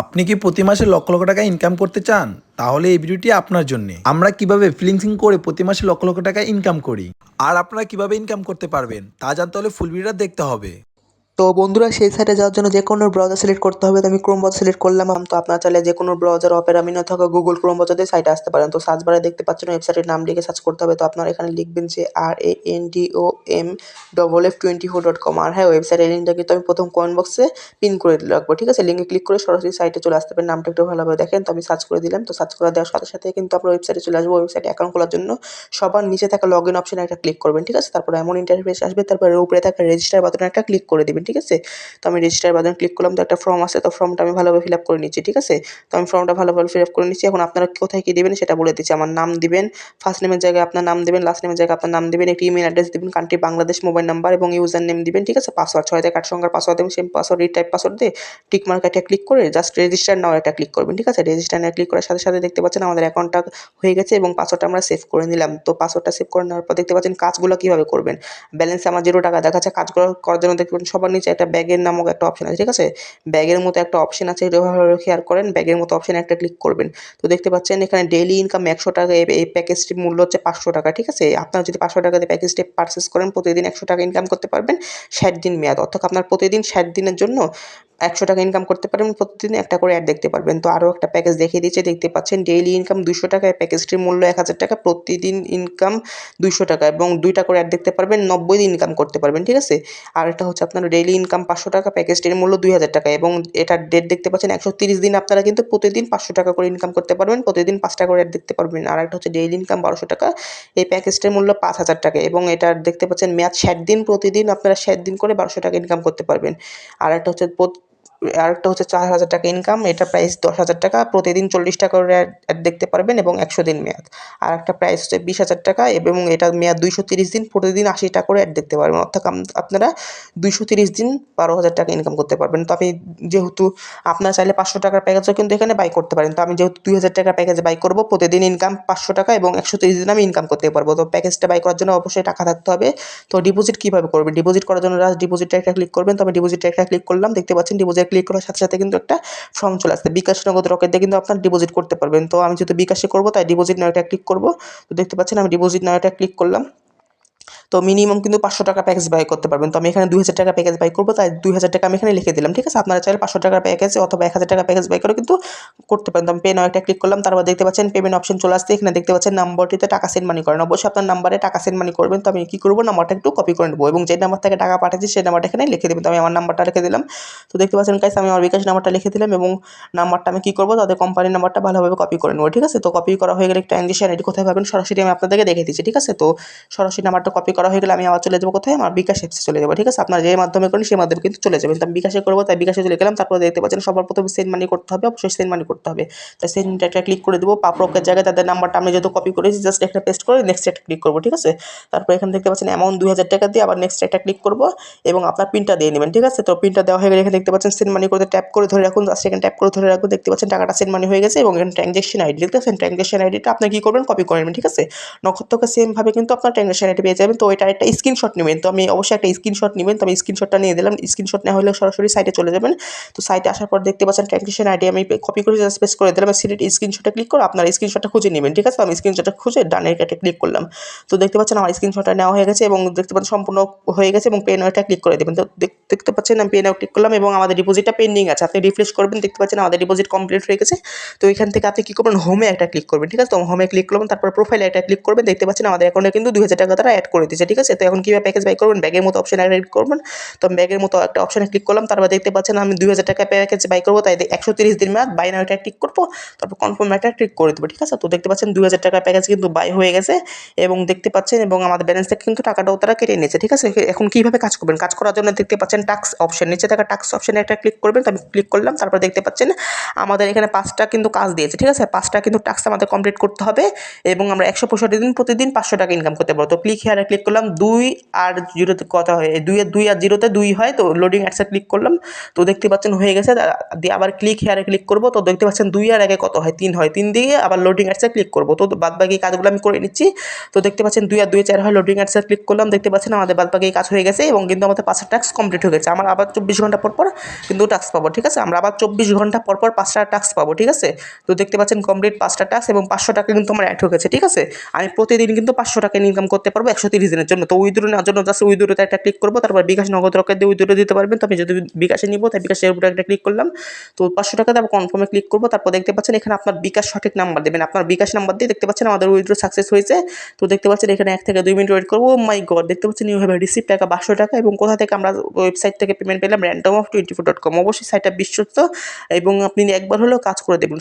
আপনি কি প্রতি মাসে লক্ষ লক্ষ টাকা ইনকাম করতে চান? তাহলে এই ভিডিওটি আপনার জন্য। আমরা কীভাবে ফ্রিলিংসিং করে প্রতি মাসে লক্ষ লক্ষ টাকা ইনকাম করি? আর আপনারা কীভাবে ইনকাম করতে পারবেন? তা জানতে হলে ফুল ভিডিওটা দেখতে হবে। তো বন্ধুরা, সেই সাইটে যাওয়ার জন্য যে কোনো ব্রাউজার সিলেক্ট করতে হবে। তো আমি ক্রোম ব্রাউজার সিলেক্ট করলাম। তো আপনারা চাইলে যে কোনো ব্রাউজার অপেরা, মিনো থাকা গুগল ক্রোম ব্রাউজার দিয়ে সাইটে আসতে পারেন। তো সার্চ বারে দেখতে পাচ্ছেন ওয়েবসাইটের নাম লিখে সার্চ করতে হবে। তো আপনারা এখানে লিখবেন যে R A N D O M double F twenty four dot com আর হ্যাঁ ওয়েবসাইটের লিঙ্কটা কিন্তু আমি প্রথম কমেন্ট বক্সে পিন করে রাখব, ঠিক আছে? লিঙ্কে ক্লিক করে সরাসরি সাইটে চলে আসতে পারেন। নামটা একটু ভালোভাবে দেখেন। তো আমি সার্চ করে দিলাম। তো সার্চ করে দেওয়ার সাথে সাথে কিন্তু আপনার ওয়েবসাইটে চলে আসব। ওয়েবসাইটে অ্যাকাউন্ট খোলার জন্য সবার নিচে থাকা লগ ইন অপশনে একটা ক্লিক করবেন, ঠিক আছে? তারপরে এমন ইন্টারফেস আসবে। তারপরে উপরে থাকা রেজিস্টার বাটনে একটা ক্লিক করে দিবেন ঠিক আছে? তো আমি রেজিস্টার বাটন ক্লিক করলাম, তো একটা ফর্ম আছে, তো ফর্মটা আমি ভালোভাবে ফিল আপ করে নিচ্ছি, ঠিক আছে? তো আমি ফর্মটা ভালোভাবে ফিল আপ করে নিচ্ছি। এখন আপনারা কোথায় কী দেবেন সেটা বলে দিচ্ছি। আমার নাম দিবেন ফার্স্ট নেমের জায়গায় আপনার নাম দেবেন লাস্ট নেমের জায়গায় আপনার নাম দেবেন, একটি ইমেল অ্যাড্রেস দেবেন কান্ট্রি বাংলাদেশ মোবাইল নাম্বার এবং ইউজার নেম দিবেন, ঠিক আছে? পাসওয়ার্ড ছয় থেকে আট সংখ্যার পাসওয়ার্ড দেবেন সেম পাসওয়ার্ড এই টাইপ পাসওয়ার্ড দিয়ে টিক মার্ক একটা ক্লিক করে জাস্ট রেজিস্টার নাও একটা ক্লিক করবেন, ঠিক আছে? রেজিস্টার নাও ক্লিক করার সাথে সাথে দেখতে পাচ্ছেন আমাদের অ্যাকাউন্টটা হয়ে গেছে এবং পাসওয়ার্ডটা আমরা সেভ করে নিলাম। তো পাসওয়ার্ডটা সেভ করে নেওয়ার পর দেখতে পাচ্ছেন কাজগুলো কীভাবে করবেন? ব্যালেন্স আমার জিরো টাকা দেখাচ্ছে, কাজগুলো করার জন্য পাচ্ছেন সবার নিচে একটা ব্যাগের নামক একটা অপশন আছে, ঠিক আছে? ব্যাগের মতো একটা অপশন আছে, এটা ভালোভাবে খেয়াল করেন। ব্যাগের মতো অপশনে একটা ক্লিক করবেন। তো দেখতে পাচ্ছেন, এখানে ডেইলি ইনকাম একশো টাকা, এই- প্যাকেজটির মূল্য হচ্ছে পাঁচশো টাকা, ঠিক আছে? আপনারা যদি পাঁচশো টাকা দিয়ে প্যাকেজটি পারচেস করেন, প্রতিদিন একশো টাকা ইনকাম করতে পারবেন, ষাট দিন মেয়াদ। অর্থাৎ আপনার প্রতিদিন ষাট দিনের জন্য একশো টাকা ইনকাম করতে পারবেন, প্রতিদিন একটা করে অ্যাড দেখতে পারবেন। তো আরও একটা প্যাকেজ দেখিয়ে দিচ্ছে, দেখতে পাচ্ছেন ডেইলি ইনকাম দুশো টাকা প্যাকেজটির মূল্য এক হাজার টাকা, প্রতিদিন ইনকাম দুশো টাকা এবং দুইটা করে অ্যাড দেখতে পারবেন, নব্বই দিন ইনকাম করতে পারবেন, ঠিক আছে? আর এটা হচ্ছে আপনার ডেইলি ইনকাম পাঁচশো টাকা প্যাকেজটির মূল্য দুই হাজার টাকা এবং এটার ডেট দেখতে পাচ্ছেন একশো তিরিশ দিন আপনারা কিন্তু প্রতিদিন পাঁচশো টাকা করে ইনকাম করতে পারবেন, প্রতিদিন পাঁচ টাকা করে দেখতে পারবেন। আর একটা হচ্ছে ডেইলি ইনকাম বারোশো টাকা, এই প্যাকেজটির মূল্য পাঁচ হাজার টাকা এবং এটার দেখতে পাচ্ছেন মেয়াদ ষাট দিন, প্রতিদিন আপনারা ষাট দিন করে বারোশো টাকা ইনকাম করতে পারবেন। আর একটা হচ্ছে আরেকটা হচ্ছে চার হাজার টাকা ইনকাম এটা প্রাইস দশ হাজার টাকা, প্রতিদিন চল্লিশ টাকা করে অ্যাড দেখতে পারবেন এবং একশো দিন মেয়াদ। আর একটা প্রাইস হচ্ছে বিশ হাজার টাকা এবং এটা মেয়াদ দুইশো তিরিশ দিন, প্রতিদিন আশি টাকা করে অ্যাড দেখতে পারবেন। অর্থাৎ আপনারা দুইশো তিরিশ দিন বারো হাজার টাকা ইনকাম করতে পারবেন। তো আমি যেহেতু আপনারা চাইলে পাঁচশো টাকার প্যাকেজও কিন্তু এখানে বাই করতে পারেন। তো আমি যেহেতু দুই হাজার টাকার প্যাকেজ বাই করব, প্রতিদিন ইনকাম পাঁচশো টাকা এবং একশো তিরিশ দিন আমি ইনকাম করতে পারব। তো প্যাকেজটা বাই করার জন্য অবশ্যই টাকা থাকতে হবে। তো ডিপোজিট কীভাবে করবেন? ডিপোজিট করার জন্য জাস্ট ডিপোজিটটা একটা ক্লিক করবেন। তো আমি ডিপোজিটটা একটা ক্লিক করলাম, দেখতে পাচ্ছেন ডিপোজিট ক্লিক করার সাথে সাথে কিন্তু একটা ফর্ম চলে আসছে বিকাশ নগদ রকেট দিয়ে কিন্তু আপনার ডিপোজিট করতে পারবেন। তো আমি যেহেতু বিকাশে করব, তাই ডিপোজিট নয়টা ক্লিক করব। তো দেখতে পাচ্ছেন আমি ডিপোজিট নয়টা ক্লিক করলাম। তো মিনিমাম কিন্তু পাঁচশো টাকা প্যাকেজ বাই করতে পারবেন। তো আমি এখানে দুই হাজার টাকা প্যাকেজ বাই করব, তাই দুই হাজার টাকা আমি এখানে লিখে দিলাম, ঠিক আছে? আপনারা চাইলে পাঁচশো টাকার প্যাকেজ অথবা এক হাজার টাকা প্যাকেজ বাই করে কিন্তু করতে পারেন। তো আমি পে নাও একটা ক্লিক করলাম, তারপর দেখতে পাচ্ছেন পেমেন্ট অপশন চলে আসছে। এখানে দেখতে পাচ্ছেন নাম্বারটিতে টাকা সেন্ড মানি করেন। অবশ্যই আপনার নাম্বারে টাকা সেন্ড মানি করবেন। তো আমি কী করব? নাম্বারটা একটু কপি করে নেব এবং যে নাম্বার থেকে টাকা পাঠাচ্ছি সেই নাম্বারটা এখানে লিখে দেবেন। তো আমি আমার নাম্বারটা লিখে দিলাম। তো দেখতে পাচ্ছেন কাছে আমি আমার বিকাশ নাম্বারটা লিখে দিলাম এবং নাম্বারটা আমি কী করব? তাদের কোম্পানির নাম্বারটা ভালোভাবে কপি করে নেব, ঠিক আছে? তো কপি করা হয়ে গেলে ট্রানজেকশন এটি কোথায় পাবেন? সরাসরি আমি আপনাদেরকে দেখে দিচ্ছি, ঠিক আছে? তো সরাসরি নাম্বারটা কপি করা হয়ে গেলে আমি আবার চলে যাব কোথায়? আমার বিকাশ অ্যাপসে চলে যাব, ঠিক আছে? আপনার যে মাধ্যমে করেন সেই মাধ্যমে কিন্তু চলে যাবেন। আমি বিকাশে করব, তাই বিকাশে চলে গেলাম। তারপর দেখতে পাচ্ছেন সবার প্রথমে সেন্ড মানি করতে হবে, অবশ্যই সেন্ড মানি করতে হবে। তাই সেন্ড একটা ক্লিক করে দেবো, পাপড়কের জায়গায় তাদের নাম্বারটা আমি যেহেতু কপি করেছি জাস্ট একটা পেস্ট করে নেক্সট একটা ক্লিক করব, ঠিক আছে? তারপর এখানে দেখতে পাচ্ছেন অ্যামাউন্ট দুই হাজার টাকা দিয়ে আবার নেক্সট একটা ক্লিক করব এবং আপনার পিনটা দিয়ে নেবেন, ঠিক আছে? তো পিনটা দেওয়া হয়ে গেলে এখানে দেখতে পাচ্ছেন সেন্ড মানি করতে ট্যাপ করে ধরে রাখুন জাস্ট এখানে ট্যাপ করে ধরে রাখুন, দেখতে পাচ্ছেন টাকাটা সেন্ড মানি হয়ে গেছে এবং এখানে ট্রানজেকশন আইডি দেখতে পাচ্ছেন? ট্রানজেকশন আইডিটা আপনি কী করবেন? কপি করে নেবেন, ঠিক আছে? নক্ষত্রকে সেমভাবে কিন্তু আপনার ট্রানজেকশন আইডি পেয়ে যাবেন। তো ওইটার একটা স্ক্রিনশট নেবেন। তো আমি অবশ্যই একটা স্ক্রিনশট নেবেন। তো আমি স্ক্রিনশটটা নিয়ে দিলাম। স্ক্রিনশট নেওয়া হলে সরাসরি সাইটে চলে যাবেন। তো সাইটে আসার পর দেখতে পাচ্ছেন ট্রানজেকশন আইডি আমি কপি করে জাস্ট পেস্ট করে দিলাম। সিলেক্ট স্ক্রিনশটে ক্লিক করে আপনার স্ক্রিনশটটা খুঁজে নেবেন। ঠিক আছে? আমি স্ক্রিনশটটা খুঁজে ডানের কাটে ক্লিক করলাম। তো দেখতে পাচ্ছেন আমার স্ক্রিনশটটা নেওয়া হয়ে গেছে এবং দেখতে পাচ্ছেন সম্পূর্ণ হয়ে গেছে এবং পেন ওইটা ক্লিক করে দেবেন। তো দেখতে পাচ্ছেন আমি পেন ক্লিক করলাম এবং আমাদের ডিপোজিটটা পেন্ডিং আছে। আপনি রিফ্রেশ করবেন, দেখতে পাচ্ছেন আমাদের ডিপোজিট কমপ্লিট হয়ে গেছে। তো এখান থেকে আপনি কী করবেন? হোমে একটা ক্লিক করবেন। ঠিক আছে? তো হোমে ক্লিক করবেন তারপর প্রোফাইলে একটা ক্লিক করবেন। দেখতে পাচ্ছেন আমাদের অ্যাকাউন্টে কিন্তু দুই হাজার টাকা তারা অ্যাড করে দিয়েছে ঠিক আছে? তো এখন কীভাবে প্যাকেজ বাই করবেন? ব্যাগের মতো অপশন অ্যাড করবেন। তো ব্যাগের মতো একটা অপশনে ক্লিক করলাম, তারপর দেখতে পাচ্ছেন আমি দুই হাজার টাকা প্যাকেজ বাই করব, তাই একশো তিরিশ দিন মেয়াদ বাই নাও ক্লিক করব, তারপর কনফার্ম একটা ক্লিক করে দেবো, ঠিক আছে? তো দেখতে পাচ্ছেন দুই হাজার টাকা প্যাকেজ কিন্তু বাই হয়ে গেছে এবং দেখতে পাচ্ছেন এবং আমাদের ব্যালেন্স থেকে কিন্তু টাকাটাও তারা কেটে নিয়েছে, ঠিক আছে? এখন কীভাবে কাজ করবেন? কাজ করার জন্য দেখতে পাচ্ছেন টাক্স অপশন নিচে থাকা টাক্স অপশনে একটা ক্লিক করবেন, তো আমি ক্লিক করলাম, তারপর দেখতে পাচ্ছেন আমাদের এখানে পাঁচটা কিন্তু কাজ দিয়েছে, ঠিক আছে? পাঁচটা কিন্তু টাক্স আমাদের কমপ্লিট করতে হবে এবং আমরা একশো পঁয়ষট্টি দিন প্রতিদিন পাঁচশো টাকা ইনকাম করতে পারব। তো ক্লিক হেয়ারে ক্লিক করলাম দুই আর জিরোতে কথা হয়? দুই আর দুই আর জিরোতে দুই হয়, তো লোডিং অ্যাডসে ক্লিক করলাম। তো দেখতে পাচ্ছেন হয়ে গেছে দিয়ে আবার ক্লিক হেয়ারে ক্লিক করব। তো দেখতে পাচ্ছেন দুই আর একে কত হয়? তিন হয়। তিন দিয়ে আবার লোডিং অ্যাডসে ক্লিক করব। তো বাদ বাকি কাজগুলো আমি করে নিচ্ছি। তো দেখতে পাচ্ছেন দুই আর দুই চার হয় লোডিং অ্যাডসে ক্লিক করলাম। দেখতে পাচ্ছেন আমাদের বাদ বাকি কাজ হয়ে গেছে এবং কিন্তু আমাদের পাঁচটা টাস্ক কমপ্লিট হয়ে গেছে। আমার আবার চব্বিশ ঘণ্টা পর পর কিন্তু টাস্ক পাবো, ঠিক আছে? আমরা আবার চব্বিশ ঘণ্টা পর পর পাঁচটা টাস্ক পাবো, ঠিক আছে? তো দেখতে পাচ্ছেন কমপ্লিট পাঁচটা টাস্ক এবং পাঁচশো টাকা কিন্তু আমার অ্যাড হয়ে গেছে, ঠিক আছে? আমি প্রতিদিন কিন্তু পাঁচশো টাকা ইনকাম করতে পারব, একশো তিরিশ দিনের জন্য। তো উইদ্রো নেওয়ার জন্য জাস্ট উইদ্রোতে একটা ক্লিক করব, তারপর বিকাশ নগদ রকেট দিয়ে উইদ্রো দিতে পারবেন। তো আমি যদি বিকাশে নিবো, তাই বিকাশের উপরে একটা ক্লিক করলাম। তো পাঁচশো টাকা তারপর কনফার্মে ক্লিক করব, তারপর দেখতে পাচ্ছেন এখানে আপনার বিকাশ সঠিক নাম্বার দেবেন। আপনার বিকাশ নাম্বার দিয়ে দেখতে পাচ্ছেন আমাদের উইথড্র সাকসেস হয়েছে। তো দেখতে পাচ্ছেন এখানে এক থেকে দুই মিনিট ওয়েট করব। মাই গড দেখতে পাচ্ছেন ইউ হ্যাভ রিসিভ টাকা, বারোশো টাকা এবং কোথা থেকে আমরা ওয়েবসাইট থেকে পেমেন্ট পেলাম? Random of twenty four dot com অবশ্যই সাইটটা বিশ্বস্ত এবং আপনি একবার হলেও কাজ করে দেবেন